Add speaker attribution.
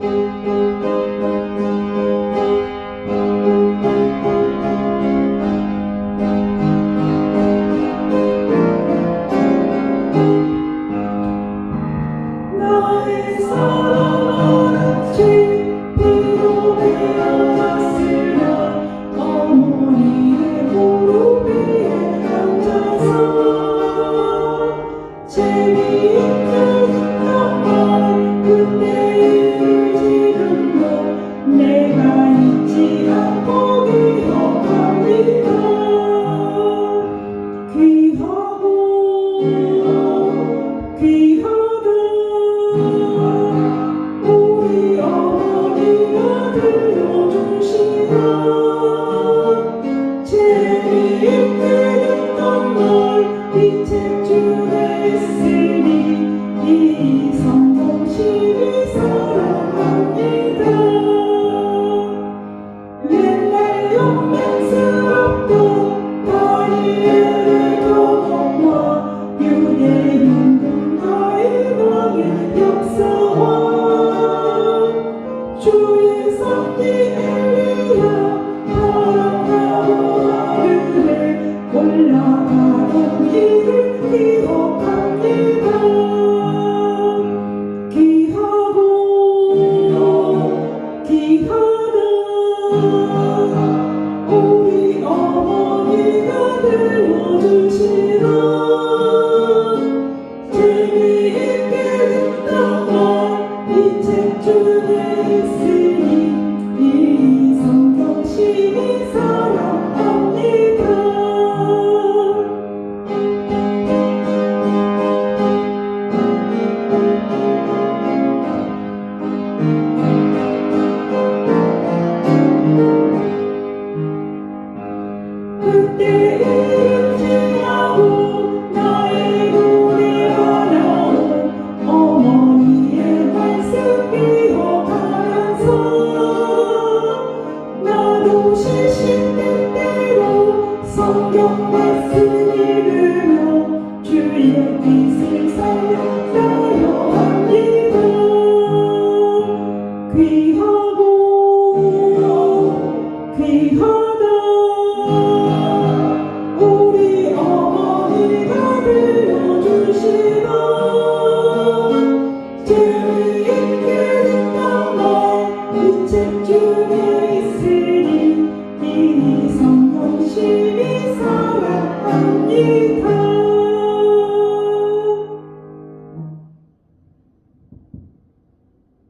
Speaker 1: 나의 Oh you. 성경 말씀 읽으며 주의 빛을 살렸어요 합니다 귀하고 귀하다. 우리 어머니가 들려주시던